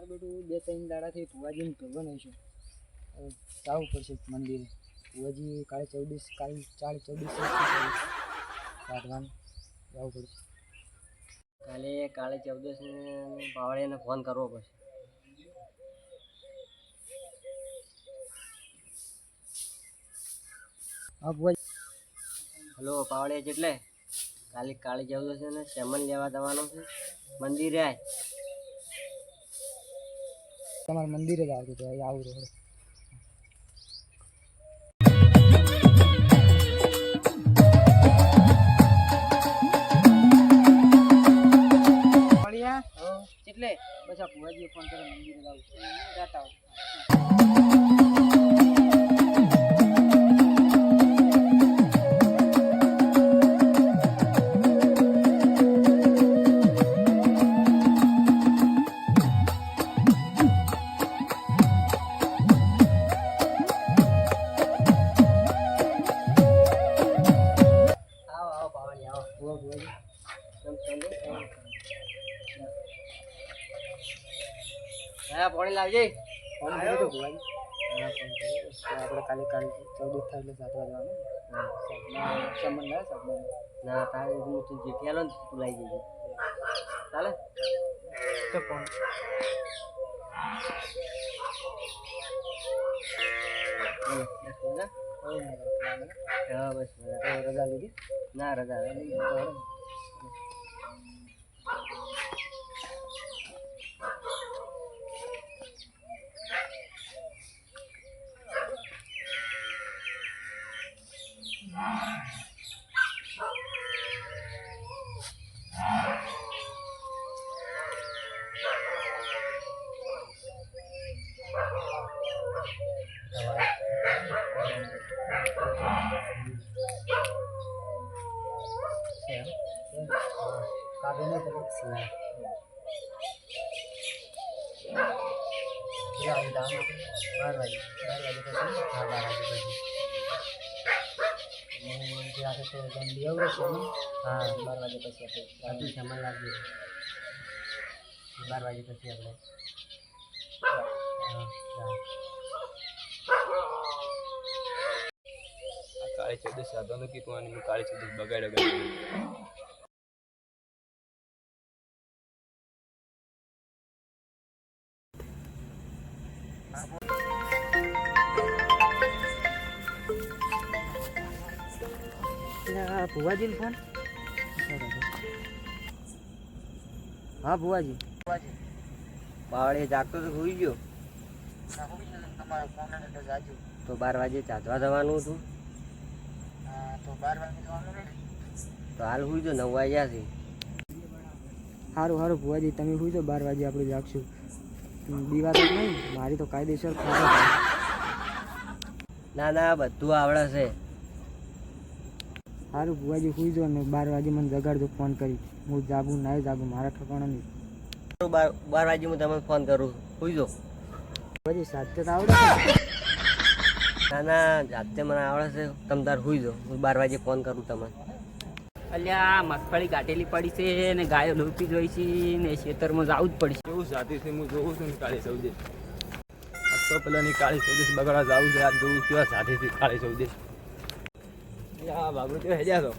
મારે બેટું બે ત્રણ દાડાથી ભુવાજીને ભગવાન છે. જવું પડશે મંદિરે. ભુવાજી કાલે ચૌદીસ કાલે ચાલે ચૌદીસ સાધવાન જવું પડશે. કાલે કાલે ચૌદસને પાવડિયાને ફોન કરવો પડશે. હા ભુવાજી. હલો પાવડિયા જેટલે. કાલે છે ને સેમન લેવા જવાનું છે. મંદિરે આય. તમારે મંદિરે જ આવતું હતું આવું રહે એટલે બધા ભુવાજીએ ફોન કર્યો, મંદિરે જાવ જાતા લાવજે. આપણે કાલે કાલે ચૌદ થાય એટલે સાતવા જવાનું. સમન ના સાતમાં. ના તારે હું તું જેઠિયાલો ને તું લાવી દેજે ચાલે? તો મિનિટ, હા? હા બસ રજા લીધી? ના રજા રજા. તો કાઢી નહીં તો કેટલા વાગે દામ બાર વાગે બાર વાગે પછી હા બાર વાગે પછી અને જે આપણે તો દંડી આવડે છે ને હા બાર વાગે પછી આપણે બધું સામાન લાવજો બાર વાગે પછી આપણે હા હા આ કાળી ચૌદસ સાધવાનો કીધું અને હું કાળી ચૌદસ બગાડ્યો આ ભુવાજીને ફોન હા ભુવાજી. ભુવાજી જાગતો તો હોઈ ગયો. તો બાર વાગે ચાંદવા જવાનું હતું. તો બાર વાગે જવાનું તો હાલ હોઈ જો નવ વાગ્યા છે. સારું સારું ભુવાજી તમે શું જો બાર વાગે આપણે જાગશું. દીવા તો નહીં મારી તો કાયદેસર ખબર ના ના બધું આવડે છે. સારું ભુવાજી સુઈ જાઓ ને બાર વાગે મને જગાડજો ફોન કરી. હું જાગું ના જાગું મારા ઠકાણા નહીં. તો બાર બાર વાગે હું તમને ફોન કરું સુઈ જાઓ. ભુવાજી સાચે તો આવડે? ના ના જાતે મને આવડે છે. તમે તાર સુઈ જાઓ. હું બાર વાગે ફોન કરું તમને. અલ્યા મગફળી કાઢેલી પડી છે ને ગાયો લોપી જોઈ છે ને ખેતરમાં જવું જ પડશે. એવું સાથે છે? હું જોઉં છું ને કાળી ચૌદસ આ તો પેલાની કાળી સૌદેશ બગાડવા જાવું છે આ જોઉં કેવા સાથેથી કાળી ચૌદસ તો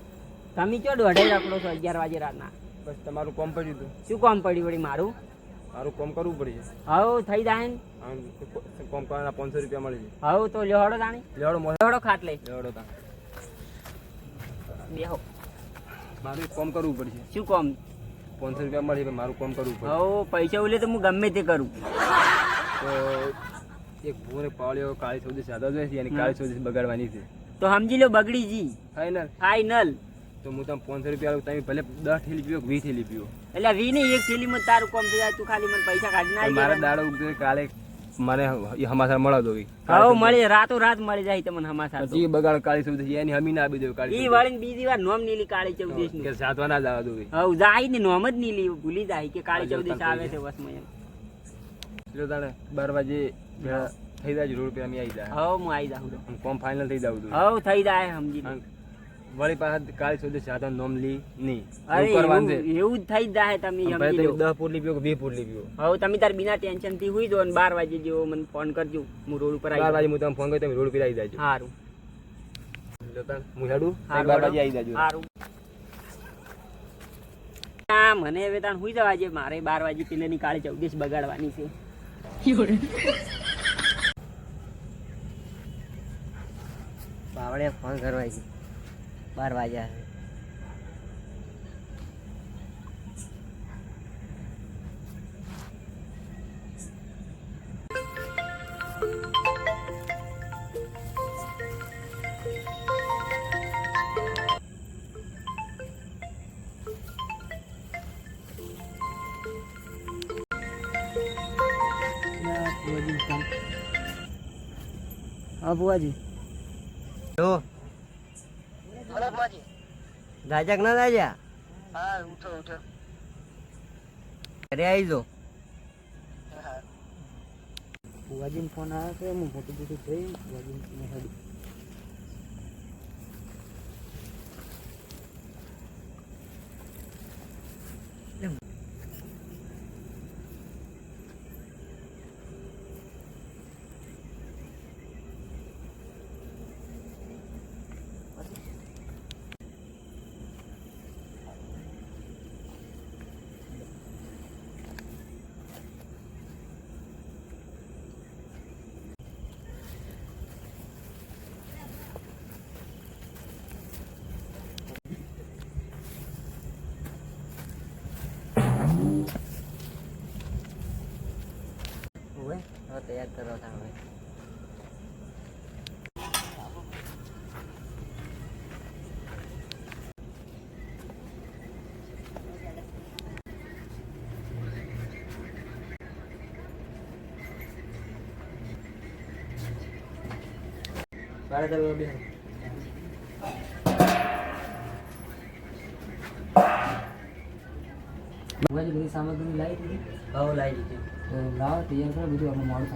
તમે દોઢાઈ રાખલો છો અગિયાર વાગે રાતના? બસ તમારું કોમ પડ્યું હતું શું કોમ પડ્યું વળી મારું? મારું કોમ કરવું પડશે હવ થઈ જાય ને? કોમ કરવાના પાંચસો રૂપિયા મળી જાય. હવ તો લેવાડો તાણી. લેવાડો લેહડો ખાટલે લેવડો તા બેહો મારું કોમ કરવું પડશે શું કોમ? પાંચસો રૂપિયા મળી પણ મારું કોમ કરવું પડશે હવ પૈસા ઉલે તો હું ગમે તે કરું. તો એક ભૂરે પાળ્યો કાળી યાદ આવે છે અને કાળી ચૌદસ બગાડવાની છે. તો સમજી લો બગડી જી ફાઈનલ ફાઈનલ તો હું તમે પાંચસો રૂપિયા આલું તમે ભલે દસ થેલી પીવો વીસ થેલી પીવો એટલે વી નહીં એક થેલીમાં તારું કોમ થઈ જાય તું ખાલી મને પૈસા કાઢી નાખ મારા દાડો ઉગતો કાલે મને એ હમાસા મળો દો હવે મળી રાતો રાત મળી જાય તમને હમાસા જી બગાડ કાળી સૌ એની હમી ના આપી દો કાળી ઈ વાળી બીજી વાર નોમ નીલી કાળી ચૌદશ કે સાતવા ના જવા દો હવે જાય ને નોમ જ નીલી ભૂલી જાય કે કાળી ચૌદેશ આવે છે વસમાં એમ. જો તાણે બાર વાગે થઈ જાય જરૂર પે અમે આવી જાય. હવ હું આવી જાઉં કોમ ફાઇનલ થઈ જાઉં છું. હવ થઈ જાય સમજી વળી પાછા કાલ સુધી સાધન નોમ લી નહીં એવું એવું જ થઈ જાય તમે સમજી લો. દસ પોટલી પીવો કે વીસ પૂર લીપ્યો હવે તમે તાર બિના ટેન્શનથી હુઈ દો અને બાર વાગે જેવો મને ફોન કરજો. હું રોડ ઉપર આવી 12 વાગે હું તમને ફોન કરી તમે રોડ પર આવી જાજો. સારું જો હું હેડું? તમે સારું, બાર હેડો. વાગે આવી જાજો. સારું હા મને હવે તાણ હુઈ જવા જે મારે બાર વાગે પેલેની કાળી ચૌદીસ બગાડવાની છે. પાવડે ફોન કરવા છે. બાર વાગ્યા હા બુવાજી જો. દાજક ના દાજા હા ઉઠો ઉઠો. ઘરે આવી જો. બુવાજીનો ફોન આવ્યો છે હું મોટું મોટું થઈ બુવાજીને હેડી હવે હવે તૈયાર કરો તા હવે બુવાજી બધી સામગ્રી લાવી દીધી ભાવ લાવી દીધી તો લાવો તૈયાર કરો બધું આપણે મોડું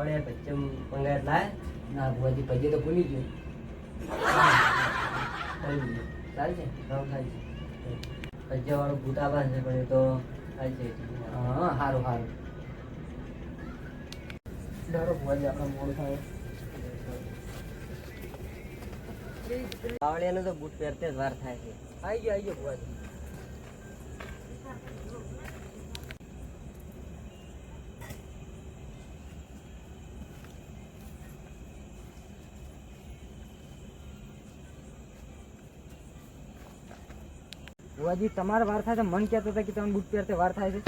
પાવડે બચ્ચે મંગાય, લાય. ના બુવાજી પછી તો ભૂલી ગયો. ચાલશે રાવ થાય છે. પૈસા વાળો ભૂતાબા છે, પણ એ તો થાય છે. હા સારું સારું ધારો બુવાજી આપણે મોડું થાય. પાવડિયાનો તો બૂટ પહેરતે જ વાર થાય છે. આવી ગયો આવી ગયો બુવાજી બુવાજી તમારે વાર થાય મન કહેતો હતા કે તમને બુટ પહેરતે વાર થાય છે.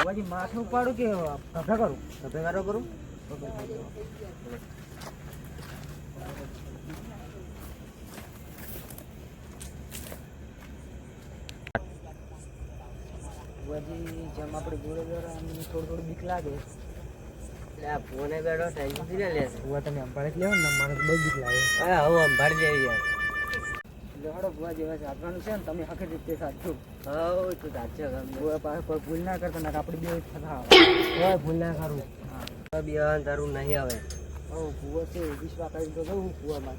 બુવાજી માથું ઉપાડું કે ગભરા કરું? તમે કરું? બુવાજી જેમ આપણે જોડે જોડે આમ થોડું થોડું બીક લાગે. એટલે આ ફોને બેઠો ટેન્શન લેશે તમે અંભાળી જ લેવો ને મારે બહુ બીક લાગે. હા હું અંભાડી જઈ યાર એટલે ભૂવા જેવા સાધવાનું છે ને તમે આખી રીતે સાચો. હવ તો સાચો કોઈ ભૂલ ના કરતા ના આપણે બે થતા કોઈ ભૂલ ના કરું. બિયાન તારું નહીં આવે. હો કુવો છે વિશ્વા કરી તો જવું કુવામાં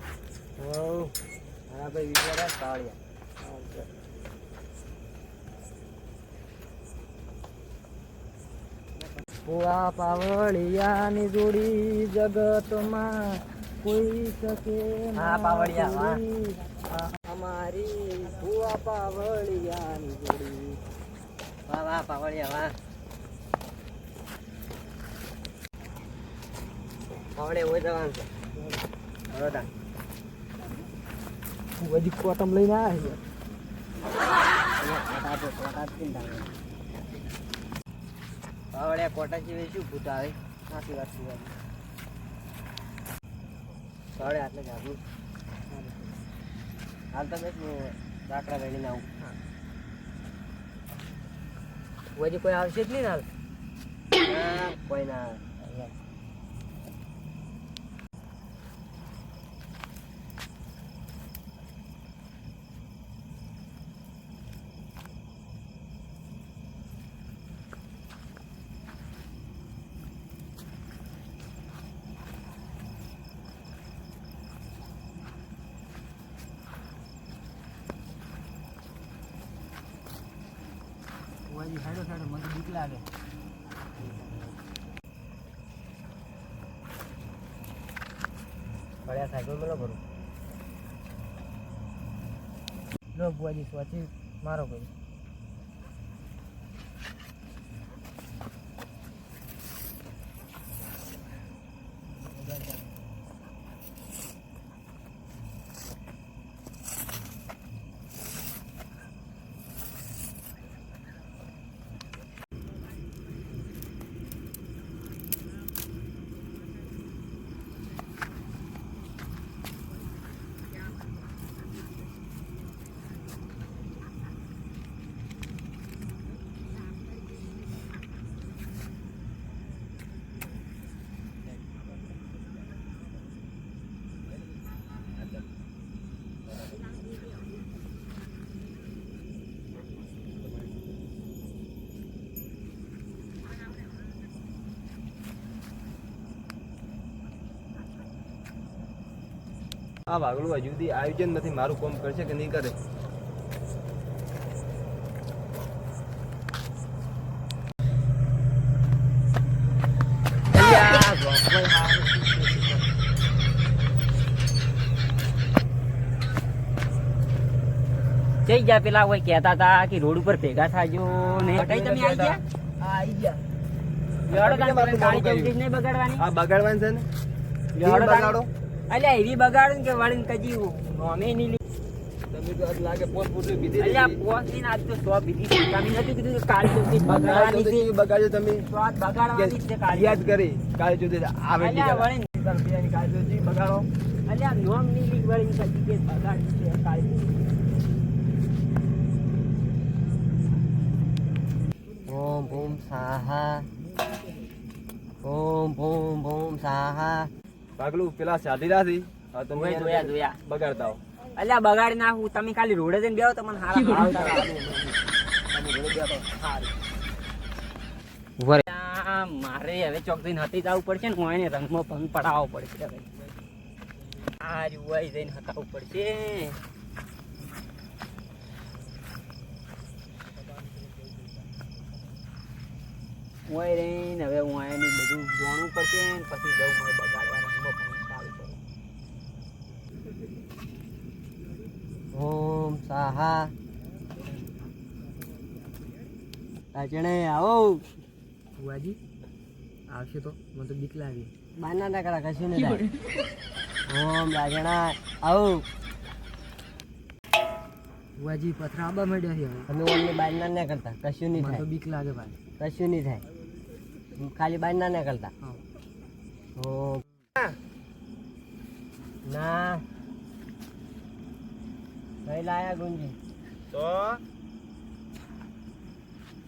હવ હા ભાઈ વિચાર કાળિયા. ભૂવા પાવળિયાની જોડી જગતમાં કોઈ શકે હા, પાવળિયા. અમારી કુવા પાવળિયાની જોડી. વાહ વાહ પાવળિયા વાહ. પાવડે હોય જવાનું છે. હવે હું હજી કોટમ લઈને આવે છે? કોટા જેવી શું ભૂત આવે? સાચી વાત છે પાવડે આટલે જ આવું હાલ તમે લાકડા લઈને આવું. ભુવાજી કોઈ આવશે જ નહીં ને હાલ કોઈ ના. ભુવાજી સાઈડો સાઈડો મને બીક લાગે પડ્યા સાયકલ મેલો કરું લો બુઆજી સ્વાચી મારો ભાઈ. આ વાગલું હજુ સુધી આયોજન નથી મારું કોમ કરશે કે નહીં કરે? જઈ ગયા પેલા કોઈ કહેતા હતા કે રોડ ઉપર ભેગા થાજો ને. તમે આવી ગયા? આવી ગયા. બગાડવાની? આ બગાડવાની છે ને. બગાડો. અલ્યા એવી બગાડું ને કે વળીને કજી નોમે નહીં લી તમે તો આજ લાગે પોત પોટલી બીધી અલ્યા પોસી ને આજ તો સો બીજી તમે નતું કીધું કે કાળી બગાડવાની છે. બગાડજો તમે. તો આજ બગાડવાની છે કાળી યાદ કરી કાલે જોતે આવે અલ્યા વળીને રૂપિયાની કાલે જોતે બગાડો. અલ્યા નોમની લીક વળીને કજી કે બગાડી છે ઓમ ભૂમ સાહા. ઓમ ભૂમ ભૂમ સાહા. પાગલું પેલા સાધી રાથી હા તમે જોયા, જોયા. બગાડતા હો અલ્યા બગાડી નાખું. તમે ખાલી રોડે જઈને બેહો તો મને હારા ભાવ તારા આપો. આ મારે હવે ચોક જઈને હતી જવું પડશે ને હું એને રંગમાં ભંગ પડાવવો પડશે હવે. આ રૂવાઈ જઈને હટાવવું પડશે. ઓય રહીને હવે હું એને બધું જાણવું પડશે ને પછી જવું મારે બગાડવા રંગમાં ભંગ ચાલુ કરું ઓમ સાહા. તાચણે આવો. ભુવાજી આવશે તો. મને તો બીક લાગી. બાના ના કશું નહીં થાય ઓમ રાજણા આવો. ભુવાજી પથરા આબા મળ્યા છે તમે ઓમને બારના ના કરતા. કશું નહીં થાય તો બીક લાગે ભાઈ. કશું નહીં થાય. ખાલી બારના ના કરતા ના.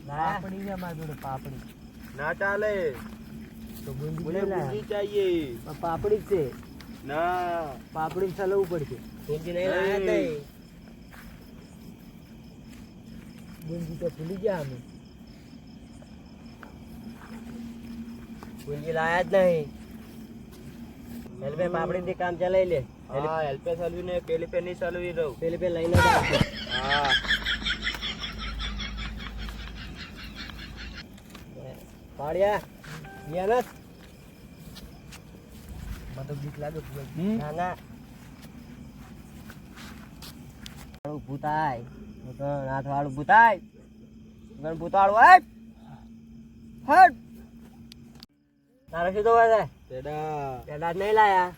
પાપડી છે ના પાપડી છે. ના. પાપડી ચલાવવું પડશે. ગુંજી તો ભૂલી ગયા અમે. ગુંજી લાયા જ નહીં. હેલ્પે પાપડી થી કામ ચલાવી લે. હા હેલ્પે ચાલવી ને પેલી પે નહીં ચાલવી રહું પેલી પે લઈને હા. પાડ્યા યાર મને તો બીક લાગે ના ના. ભૂતાય નાથ વાળું ભૂતાય ભૂતાળું હટ. તારે શું જોવા છે? પેલા જ નહીં લાયા.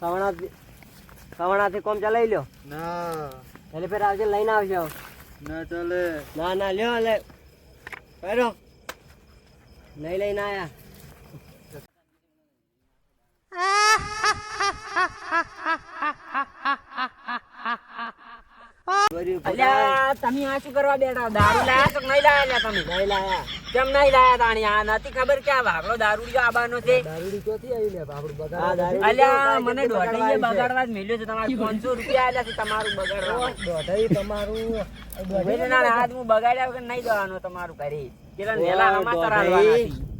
સવણાથી સવણાથી કોમ ચલાવી લ્યો? ના. એટલે ફેર આવશે લઈને આવશે ના ચાલે. ના ના લ્યો લે. પહેરો. નહીં લઈને આયા. અલ્યા તમે આ શું કરવા બેઠા? દારૂ લાયા તો નહીં લાયા? તમે નહીં લાયા. કેમ નહીં લાયા તાણી? આ નથી ખબર કે આ ભાગલો દારૂડિયો આબાનો છે. દારૂડી ક્યાંથી આવી લે? બાપડું બગાડ અલ્યા મને દોઢીએ બગાડવા જ મેલ્યો છે. તમારે પાંચસો રૂપિયા આલ્યા છે તમારું બગાડવા. દોઢાઈ તમારું. ના હાથ હું બગાડ્યા વગર નહીં જવાનું તમારું ઘરે. પેલા નેલા.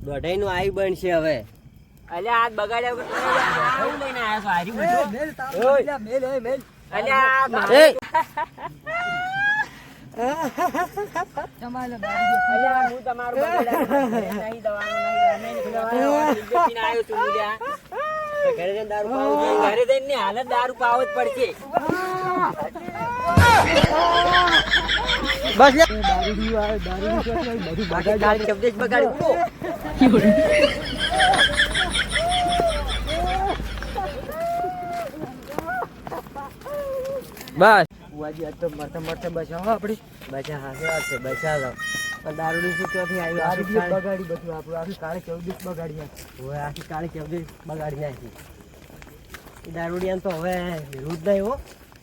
દોઢાઈ નું આઈ બનશે હવે. અલ્યા હાથ બગાડ્યા વગર તમે લઈને આયા છો. હારી મેલ મેલ મેલ. દારૂ પાવું જોઈએ. ઘરે જઈને ની હાલત દારૂ પાવો જ પડશે. બસ દારૂ દારૂ બગાડ શબ્દ જ બગાડ્યું. બસ. બુઆજી આજ તો મરતા મરતા બચાવો આપડી. બચા હાથે હાથે બચાવો પણ દારૂડી શું ક્યાંથી આવ્યું? દારૂડી આખી બગાડી બધું આપણું. આખી કાળે ચૌદીસ બગાડી નાખી. હવે આખી કાળી ચબડી બગાડી નાખી. એ તો હવે વિરુદ્ધ નહીં હો.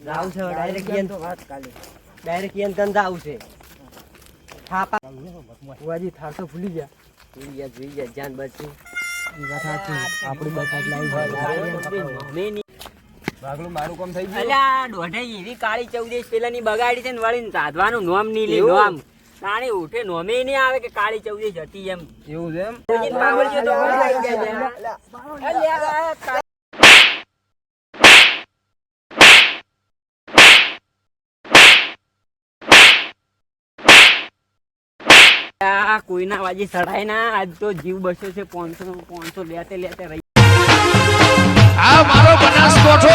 જાવું છે ડાયરેક્ટ દારૂડિયાની તો વાત કાલે. ડાયરેક્ટ ઈયન ધંધા આવશે થાપા બુઆજી થાર તો ભૂલી ગયા. જાન બચી. આપણી લાવી ભાગલું મારું કામ થઈ ગયું. અલ્યા દોઢાઈ એવી કાળી ચૌદેશ પેલાની બગાડી છે ને વળીને સાધવાનું નોમ નહીં લે નોમ. તાણે ઉઠે નોમે નહીં આવે કે કાળી ચૌદેશ હતી એમ. એવું છે એમ? તો? અલ્યા, આ કોઈના વાજે સડાય ના આજ તો જીવ બસ્યો છે પાંચસો પાંચસો લેતે લેતે રહી. આ મારો બનાસકોઠો